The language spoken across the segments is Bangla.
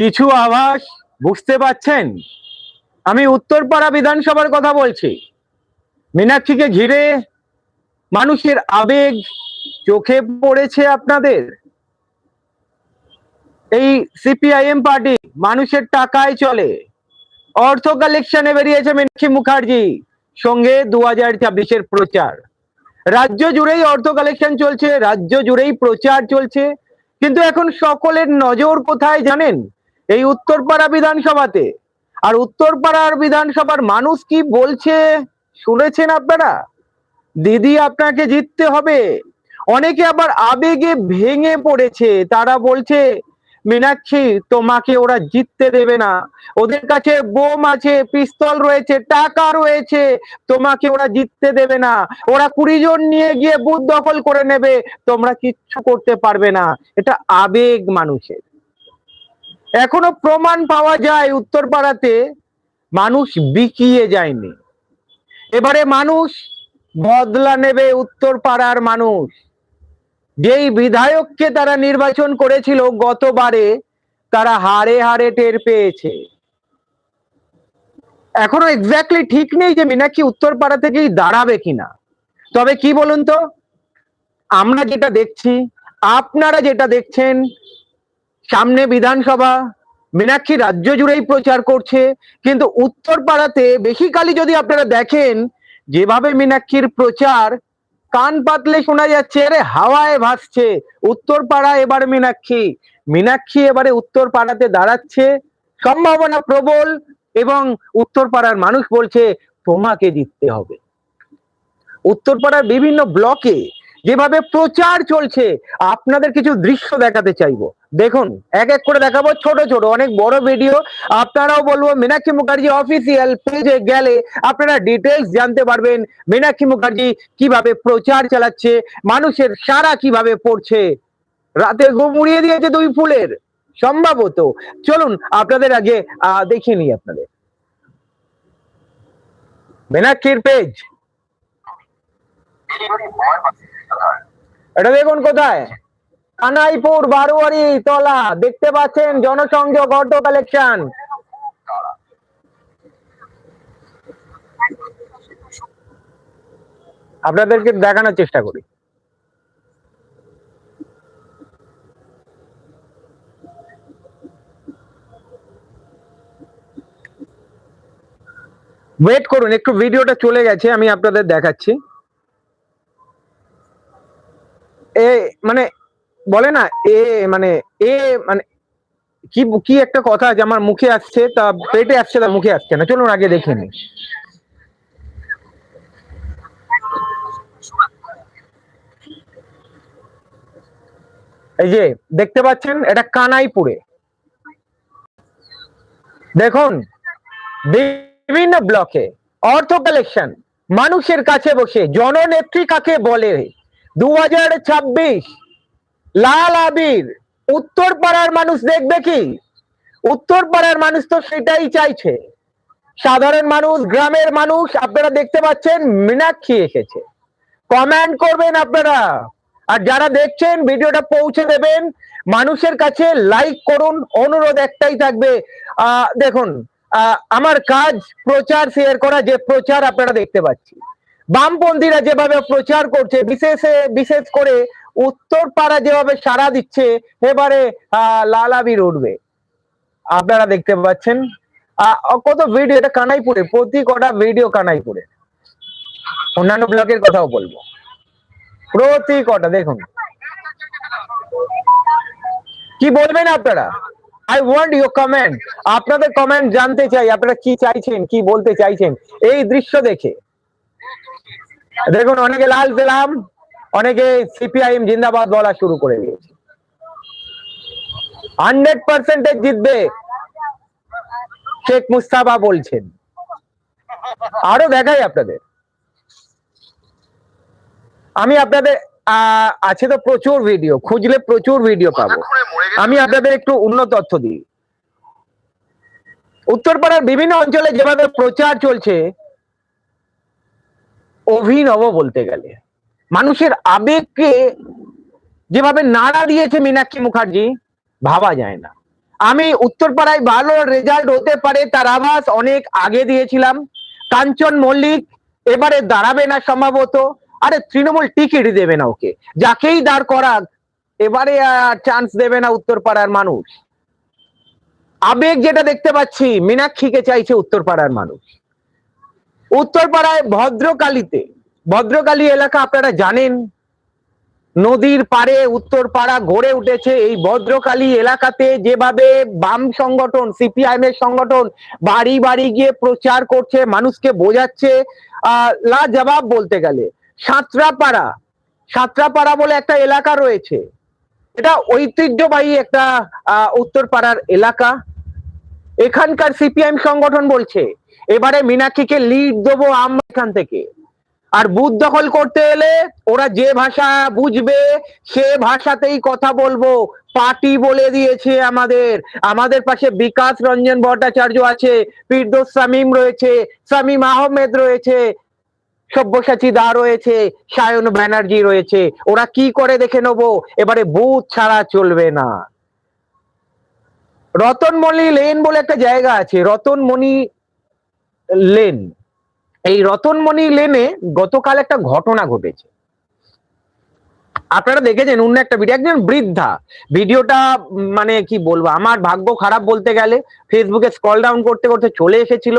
কিছু আভাস বুঝতে পাচ্ছেন আমি উত্তরপাড়া বিধানসভার কথা বলছি। মীনাক্ষীকে ঘিরে মানুষের আবেগ চোখে পড়েছে আপনাদের? এই সিপিআইএম পার্টি মানুষের টাকায় চলে। অর্থ কালেকশনে বেরিয়েছে মীনাক্ষী মুখার্জি, সঙ্গে দু হাজার ছাব্বিশের প্রচার। রাজ্য জুড়েই অর্থ কালেকশন চলছে, রাজ্য জুড়েই প্রচার চলছে। কিন্তু এখন সকলের নজর কোথায় জানেন? এই উত্তরপাড়া বিধানসভাতে। আর উত্তরপাড়ার বিধানসভার মানুষ কি বলছে, শুনেছেন আপনারা? দিদি আপনাকে জিততে হবে। অনেকে আবার আবেগে ভেঙে পড়েছে। তারা বলছে, মীনাক্ষী, তোমাকে ওরা জিততে দেবে না। ওদের কাছে বোম আছে, পিস্তল রয়েছে, টাকা রয়েছে। তোমাকে ওরা জিততে দেবে না। ওরা কুড়ি জন নিয়ে গিয়ে বুথ দখল করে নেবে। তোমরা কিচ্ছু করতে পারবে না। এটা আবেগ মানুষের। এখনও প্রমাণ পাওয়া যায় উত্তরপাড়াতে মানুষ বিকিয়ে যায়নি। এবারে মানুষ বদলা নেবে উত্তরপাড়ার মানুষ। যেই বিধায়ককে তারা নির্বাচন করেছিল গতবারে, তারা হারে হারে টের পেয়েছে। এখনও এক্স্যাক্টলি ঠিক নেই যে মীনাক্ষী উত্তরপাড়া থেকেই দাঁড়াবে কিনা। তবে কি বলুন তো? আমরা যেটা দেখছি, আপনারা যেটা দেখছেন সামনে বিধানসভা, মীনাক্ষী রাজ্য জুড়েই প্রচার করছে, কিন্তু উত্তরপাড়াতে বেসিক্যালি যদি আপনারা দেখেন, যেভাবে মীনাক্ষীর প্রচার কান পাতলে শোনা যাচ্ছে, আরে হাওয়ায় ভাসছে, উত্তরপাড়া এবার মীনাক্ষী মীনাক্ষী এবারে উত্তরপাড়াতে দাঁড়াচ্ছে, সম্ভাবনা প্রবল এবং উত্তরপাড়ার মানুষ বলছে, তোমাকে জিততে হবে। উত্তরপাড়ার বিভিন্ন ব্লকে যেভাবে প্রচার চলছে, আপনাদের কিছু দৃশ্য দেখাতে চাইব। দেখুন, এক এক করে দেখাবো, ছোট ছোট, অনেক বড় ভিডিও আপনারাও বলব, মীনাক্ষী মুখার্জি অফিসিয়াল পেজে গেলে আপনারা ডিটেলস জানতে পারবেন, মীনাক্ষী মুখার্জি কীভাবে প্রচার চালাচ্ছে, মানুষের সারা কীভাবে পড়ছে। রাতে ঘুম উড়িয়ে দিয়েছে দুই ফুলের, সম্ভবত। চলুন, আপনাদের আগে দেখিয়ে নিই আপনাদের। মীনাক্ষীর পেজ এটা দেখুন কোথায়? কানাইপুর বারোয়ারি তলা। দেখতে পাচ্ছেন জনসংযোগ অর্থ কালেকশন। আপনাদেরকে দেখানোর চেষ্টা করি। ওয়েট করুন, একটু ভিডিওটা চলে গেছে, আমি আপনাদের দেখাচ্ছি। এ মানে বলে না, এ মানে এ মানে কি কি একটা কথা আছে আমার মুখে আসছে, তা পেটে আসছে, তা মুখে আসছে না। চলুন আগে দেখে নিই। এই যে, দেখতে পাচ্ছেন, এটা কানাইপুরে। দেখুন, বিভিন্ন ব্লকে অর্থ কালেকশন মানুষের কাছে বসে, জননেত্রী কাকে বলে? দু হাজার ছাব্বিশ লাল আবির। উত্তর পাড়ার মানুষ দেখবে কি? উত্তর পাড়ার মানুষ তো সেটাই চাইছে। সাধারণ মানুষ, গ্রামের মানুষ, আপনারা দেখতে পাচ্ছেন মীনাক্ষী এসেছে। কমেন্ট করবেন আপনারা। আর যারা দেখছেন, ভিডিওটা পৌঁছে দেবেন। মানুষের কাছে লাইক করুন, অনুরোধ একটাই থাকবে। দেখুন আমার কাজ প্রচার শেয়ার করা, যে প্রচার আপনারা দেখতে পাচ্ছি বামপন্থীরা যেভাবে প্রচার করছে বিশেষে বিশেষ করে উত্তরপাড়া যেভাবে সাড়া দিচ্ছে এবারে আহ, লাল আবির উঠবে আপনারা দেখতে পাচ্ছেন। কত ভিডিও এটা কানাইপুরে প্রতি কটা ভিডিও কানাইপুরে। অন্যান্য ব্লকের কথাও বলব। প্রতি কটা দেখুন। কি বলবেন আপনারা? আই ওয়ান্ট ইউর কমেন্ট আপনাদের কমেন্ট জানতে চাই আপনারা কি চাইছেন কি বলতে চাইছেন? এই দৃশ্য দেখে। দেখুন, অনেকে লাল পেলাম অনেকে সিপিআইএম জিন্দাবাদ বলা শুরু করে দিয়েছে। হান্ড্রেড পার্সেন্টেজ জিতবে শেখ মুস্তাফা বলছেন। আরও দেখাই আপনাদের। আমি আপনাদের আছে তো প্রচুর ভিডিও, খুঁজলে প্রচুর ভিডিও পাবো। আমি আপনাদের একটু অন্য তথ্য দিই। উত্তরপাড়ার বিভিন্ন অঞ্চলে যেভাবে প্রচার চলছে অভিনব বলতে গেলে। মানুষের আবেগকে যেভাবে নাড়া দিয়েছে মীনাক্ষী মুখার্জি, ভাবা যায় না। আমি উত্তরপাড়ায় ভালো রেজাল্ট হতে পারে তার আভাস অনেক আগে দিয়েছিলাম। কাঞ্চন মল্লিক এবারে দাঁড়াবে না সম্ভবত। আরে তৃণমূল টিকিট দেবে না ওকে। যাকেই দাঁড় করাক, এবারে আর চান্স দেবে না উত্তরপাড়ার মানুষ। আবেগ যেটা দেখতে পাচ্ছি, মীনাক্ষীকে চাইছে উত্তরপাড়ার মানুষ। উত্তরপাড়ায় ভদ্রকালীতে, ভদ্রকালী এলাকা আপনারা জানেন, নদীর পাড়ে উত্তরপাড়া গড়ে উঠেছে এই ভদ্রকালী এলাকাতে যেভাবে বাম সংগঠন, সিপিআইএম এর সংগঠন বাড়ি বাড়ি গিয়ে প্রচার করছে, মানুষকে বোঝাচ্ছে আহ লা জবাব বলতে গেলে। সাঁতরাপাড়া সাঁতরাপাড়া বলে একটা এলাকা রয়েছে। এটা ঐতিহ্যবাহী একটা উত্তরপাড়ার এলাকা। এখানকার সিপিআইএম সংগঠন বলছে এবারে মীনাক্ষীকে লিড দেবো আমরা এখান থেকে। আর বুথ দখল করতে এলে ওরা যে ভাষা বুঝবে, সে ভাষাতেই কথা বলব। পার্টি বলে দিয়েছে আমাদের। আমাদের পাশে বিকাশ রঞ্জন ভট্টাচার্য আছে, ফিরদোস সামিম রয়েছে সামিম আহমেদ রয়েছে, সব্যসাচী দা রয়েছে, সায়ন ব্যানার্জি রয়েছে। ওরা কি করে দেখে নেব? এবারে বুথ ছাড়া চলবে না। রতনমণি লেন বলে একটা জায়গা আছে। রতনমণি লেন। এই রতনমণি লেনে গতকাল একটা ঘটনা ঘটেছে। আপনারা দেখেছেন, অন্য একটা ভিডিও একজন বৃদ্ধা। ভিডিওটা মানে কি বলব, আমার ভাগ্য খারাপ বলতে গেলে ফেসবুকে স্ক্রল ডাউন করতে করতে চলে এসেছিল।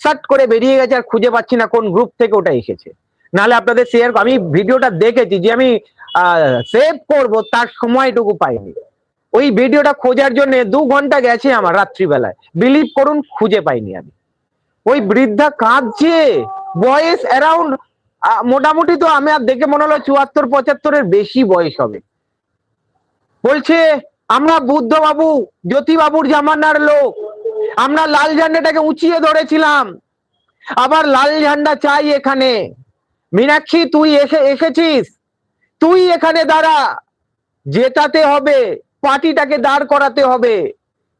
সার্চ করে বেরিয়ে গেছে, আর খুঁজে পাচ্ছি না কোন গ্রুপ থেকে ওটা এসেছে। নাহলে আপনাদের শেয়ার আমি ভিডিওটা দেখেছি যে আমি সেভ করব, তার সময়টুকু পাইনি। ওই ভিডিওটা খোঁজার জন্য দু ঘণ্টা গেছে আমার রাত্রিবেলায়। বিলিভ করুন, খুঁজে পাইনি আমি। ওই বৃদ্ধা কাঁদছে। বয়স অ্যারাউন্ড মোটামুটি তো আমি আর দেখে মনে হলো চুয়াত্তর, পঁচাত্তরের বেশি বয়স হবে। বলছে, আমরা বুদ্ধ বাবু জ্যোতি বাবুর জামানার লোক। আমরা লাল ঝান্ডাটাকে উঁচিয়ে ধরেছিলাম। আবার লাল ঝান্ডা চাই এখানে। মীনাক্ষী, তুই এসে, এসেছিস? তুই এখানে দাঁড়া। জেতাতে হবে পার্টিটাকে দাঁড় করাতে হবে।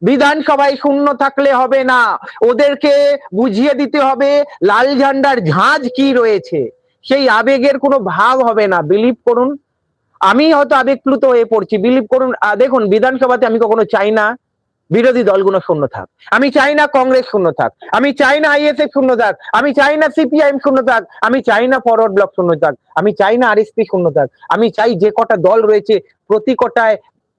বিধানসভায় শূন্য থাকলে হবে না। ওদেরকে বুঝিয়ে দিতে হবে লাল ঝান্ডার ঝাঁজ কি রয়েছে। সেই আবেগের কোনো ভাব হবে না। বিলিভ করুন। আমি হয়তো আবেগপ্লুত হয়ে পড়ছি। বিলিভ করুন। দেখুন বিধানসভাতে আমি কখনো চাই না। বিরোধী দলগুলো শূন্য থাক। আমি চাই না কংগ্রেস শূন্য থাক। আমি চাই না আইএসএফ শূন্য থাক। আমি চাই না সিপিআইএম শূন্য থাক। আমি চাই না ফরওয়ার্ড ব্লক শূন্য থাক। আমি চাই না আরএসপি শূন্য থাক। আমি চাই যে কটা দল রয়েছে, প্রতি কটায়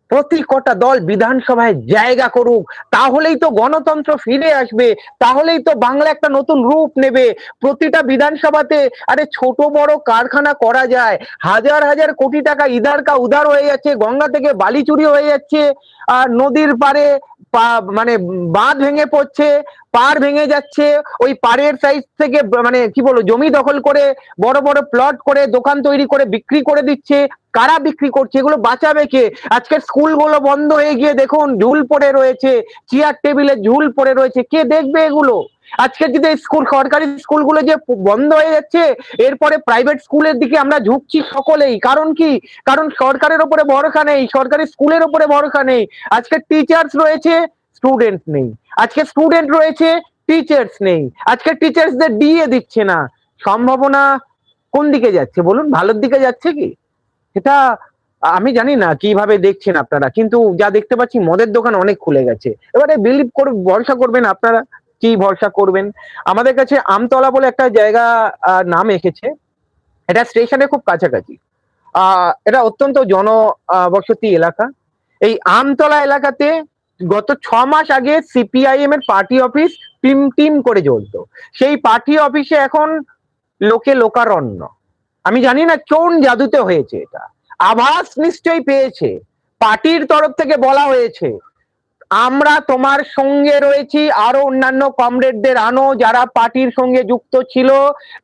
প্রতি কটা দল বিধানসভায় জায়গা করুক, তাহলেই তো গণতন্ত্র ফিরে আসবে, তাহলেই তো বাংলা একটা নতুন রূপ নেবে। প্রতিটা বিধানসভাতে, আরে ছোট বড় কারখানা করা যায়, হাজার হাজার কোটি টাকা ইধার কা উধার হয়ে যাচ্ছে, গঙ্গা থেকে বালি চুরি হয়ে যাচ্ছে, আর নদীর পারে পা- মানে বাঁধ ভেঙে পড়ছে পাড় ভেঙে যাচ্ছে, ওই পাড়ের সাইজ থেকে মানে কি বলব, জমি দখল করে, বড় বড় প্লট করে, দোকান তৈরি করে, বিক্রি করে দিচ্ছে, কারা বিক্রি করছে, এগুলো বাঁচাবে কে? আজকে স্কুলগুলো বন্ধ হয়ে গিয়ে দেখুন, ঝুল পড়ে রয়েছে চেয়ার টেবিলে ঝুল পড়ে রয়েছে, কে দেখবে এগুলো? আজকে যদি স্কুল, সরকারি স্কুলগুলো যে বন্ধ হয়ে যাচ্ছে, এরপরে প্রাইভেট স্কুলের দিকে আমরা ঝুঁকছি সকলেই। কারণ কি? কারণ সরকারের ওপরে ভরসা নেই, সরকারি স্কুলের ওপরে ভরসা নেই। আজকে টিচার্স রয়েছে স্টুডেন্ট নেই। আজকে স্টুডেন্ট রয়েছে টিচার্স নেই। আজকে টিচার্সদের দিয়ে দিচ্ছে না। সম্ভাবনা কোন দিকে যাচ্ছে বলুন? ভালোর দিকে যাচ্ছে কি? এটা আমি জানি না কীভাবে দেখছেন আপনারা। কিন্তু যা দেখতে পাচ্ছি, মদের দোকান অনেক খুলে গেছে। এবারে বিলিভ করে ভরসা করবেন আপনারা। কি ভরসা করবেন? আমাদের কাছে আমতলা বলে একটা জায়গা নাম এসেছে এটা স্টেশনে খুব কাছাকাছি। এটা অত্যন্ত জনবসতি এলাকা। এই আমতলা এলাকাতে গত ছ মাস আগে সিপিআইএম এর পার্টি অফিস টিম টিম করে জ্বলতো। সেই পার্টি অফিসে এখন লোকে লোকারণ্য। আমি জানি না কোন জাদুতে হয়েছে এটা। আভাস নিশ্চয়ই পেয়েছে। পার্টির তরফ থেকে বলা হয়েছে। আমরা তোমার সঙ্গে রয়েছি, আরও অন্যান্য কমরেডদের আনো যারা পার্টির সঙ্গে যুক্ত ছিল।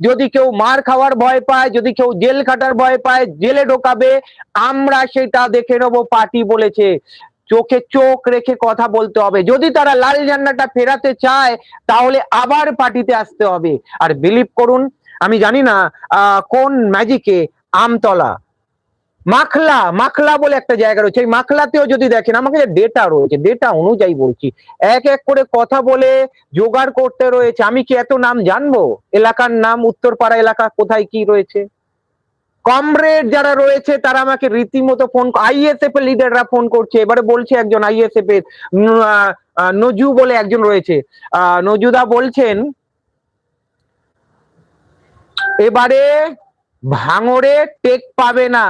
যদি কেউ মার খাওয়ার ভয় পায়, যদি কেউ জেল খাটার ভয় পায়, জেলে ঢোকাবে, আমরা সেটা দেখে নেব, পার্টি বলেছে। চোখে চোখ রেখে কথা বলতে হবে। যদি তারা লাল ঝান্ডাটা ফেরাতে চায়, তাহলে আবার পার্টিতে আসতে হবে। আর বিলিভ করুন, আমি জানি না কোন ম্যাজিকে আমতলা। মাখলা মাখলা বলে একটা জায়গা রয়েছে। এই মাখলাতেও যদি দেখেন আমাকে যে ডেটা রয়েছে ডেটা অনুযায়ী বলছি। এক এক করে কথা বলে জোগাড় করতে রয়েছে। আমি কি এত নাম জানব? এলাকার নাম, উত্তরপাড়া এলাকা কোথায় কি রয়েছে? কমরেড যারা রয়েছে, তারা আমাকে রীতিমতো ফোন আইএসএফ এর লিডাররা ফোন করছে। এবারে বলছে একজন আইএসএফ এর নজু বলে একজন রয়েছে। নজুদা বলছেন, এবারে ভাঙরে টেক পাবে না।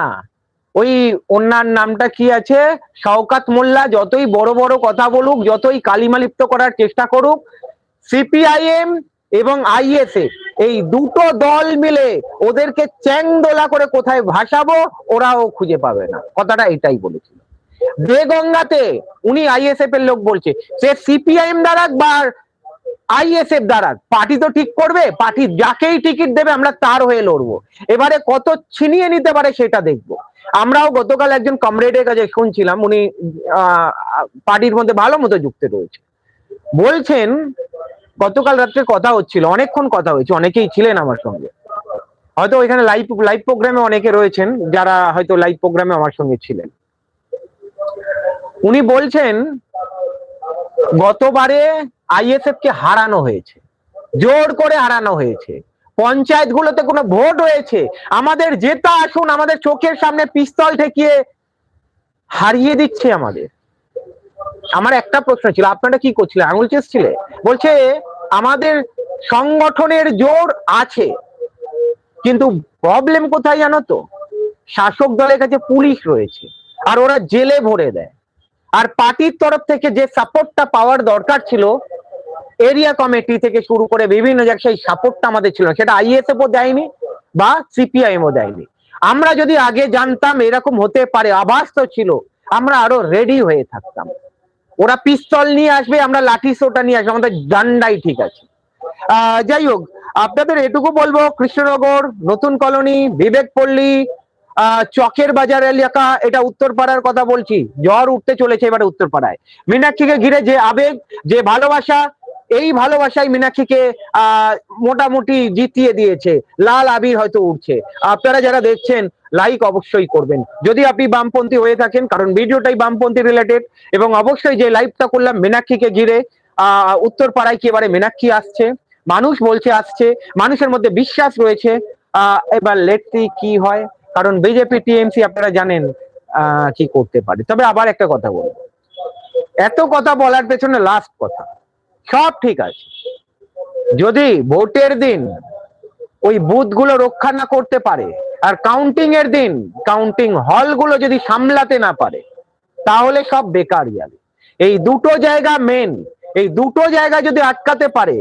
ওই ওনার নামটা কি আছে? শওকাত মোল্লা, যতই বড় বড় কথা বলুক, যতই কালিমালিপ্ত করার চেষ্টা করুক, সিপিআইএম এবং আইএসএ, এই দুটো দল মিলে ওদেরকে চ্যাংদোলা করে কোথায় ভাসাবো, ওরাও খুঁজে পাবে না। কথাটা এটাই বলেছিল। দেগঙ্গাতে, উনি আইএসএফ এর লোক বলছে সে সিপিআইএম দ্বারা বা আইএসএফ দ্বারা। পার্টি তো ঠিক করবে, পার্টি যাকেই টিকিট দেবে, আমরা তার হয়ে লড়বো। এবারে কত ছিনিয়ে নিতে পারে সেটা দেখব। আমরাও গতকাল একজন কমরেডের কাছে শুনছিলাম, উনি পার্টির মধ্যে ভালো মতো যুক্ত রয়েছে। বলছেন, গতকাল রাত্রে কথা হচ্ছিল, অনেকক্ষণ কথা হয়েছে, অনেকেই ছিলেন আমার সঙ্গে। হয়তো ওইখানে লাইভ লাইভ প্রোগ্রামে অনেকে রয়েছেন, যারা হয়তো লাইভ প্রোগ্রামে আমার সঙ্গে ছিলেন। উনি বলছেন গতবারে আইএসএফ কে হারানো হয়েছে, জোর করে হারানো হয়েছে পঞ্চায়েত গুলোতে কোনো ভোট হয়েছে, আমাদের জেতা আসুন, আমাদের চোখের সামনে পিস্তল ঠেকিয়ে হারিয়ে দিচ্ছে আমাদের। আমার একটা প্রশ্ন ছিল, আপনারা কি করছিলেন? আঙুল চেসছিলে? বলছে, আমাদের সংগঠনের জোর আছে, কিন্তু প্রবলেম কোথায় জানো তো? শাসক দলের কাছে পুলিশ রয়েছে, আর ওরা জেলে ভরে দেয়। আর পার্টির তরফ থেকে যে সাপোর্টটা পাওয়ার দরকার ছিল এরিয়া কমিটি থেকে শুরু করে বিভিন্ন জায়গায় সেই সাপোর্টটা আমাদের ছিল সেটা আইএসএফ ও দেয়নি বা সিপিআইএম ও দেয়নি। আমরা যদি আগে জানতাম এরকম হতে পারে আভাস তো ছিল আমরা আরও রেডি হয়ে থাকতাম। ওরা পিস্তল নিয়ে আসবে আমরা লাঠি সোটা নিয়ে আসব আমাদের ডান্ডাই ঠিক আছে। আহ, যাই হোক আপনাদের এটুকু বলব কৃষ্ণনগর নতুন কলোনি বিবেক পল্লী আহ, চকের বাজার এলাকা, এটা উত্তরপাড়ার কথা বলছি। জ্বর উঠতে চলেছে এবারে উত্তরপাড়ায়। মীনাক্ষীকে ঘিরে যে আবেগ, যে ভালোবাসা, এই ভালোবাসাই মীনাক্ষীকে মোটামুটি জিতিয়ে দিয়েছে। লাল আবির হয়তো উঠছে। আপনারা যারা দেখছেন লাইক অবশ্যই করবেন। যদি আপনি বামপন্থী হয়ে থাকেন, কারণ ভিডিওটাই বামপন্থী রিলেটেড এবং অবশ্যই যে লাইভটা করলাম মীনাক্ষীকে ঘিরে, আহ, উত্তরপাড়ায় কি এবারে মীনাক্ষী আসছে? মানুষ বলছে আসছে। মানুষের মধ্যে বিশ্বাস রয়েছে। আহ, এবার লেটসি কি হয়। কারণ বিজেপি টিএমসি আপনারা জানেন কি করতে পারে। তবে আবার একটা কথা বলব এত কথা বলার পেছনে লাস্ট কথা। সব ঠিক আছে। যদি ভোটের দিন ওই বুথগুলো রক্ষা না করতে পারে, আর কাউন্টিং এর দিন কাউন্টিং হলগুলো যদি সামলাতে না পারে, তাহলে সব বেকার যাবে এই দুটো জায়গা মেন এই দুটো জায়গা যদি আটকাতে পারে,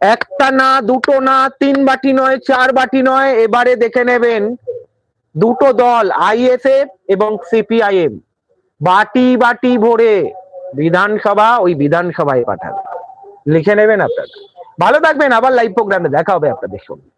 একটা না, দুটো না, তিন বাটি নয়, চার বাটি নয়, এবারে দেখে নেবেন দুটো দল আইএসএফ এবং সিপিআইএম বাটি বাটি ভরে বিধানসভা, ওই বিধানসভায় পাঠান লিখে নেবেন আপনারা। ভালো থাকবেন, আবার লাইভ প্রোগ্রামে দেখা হবে আপনাদের সঙ্গে।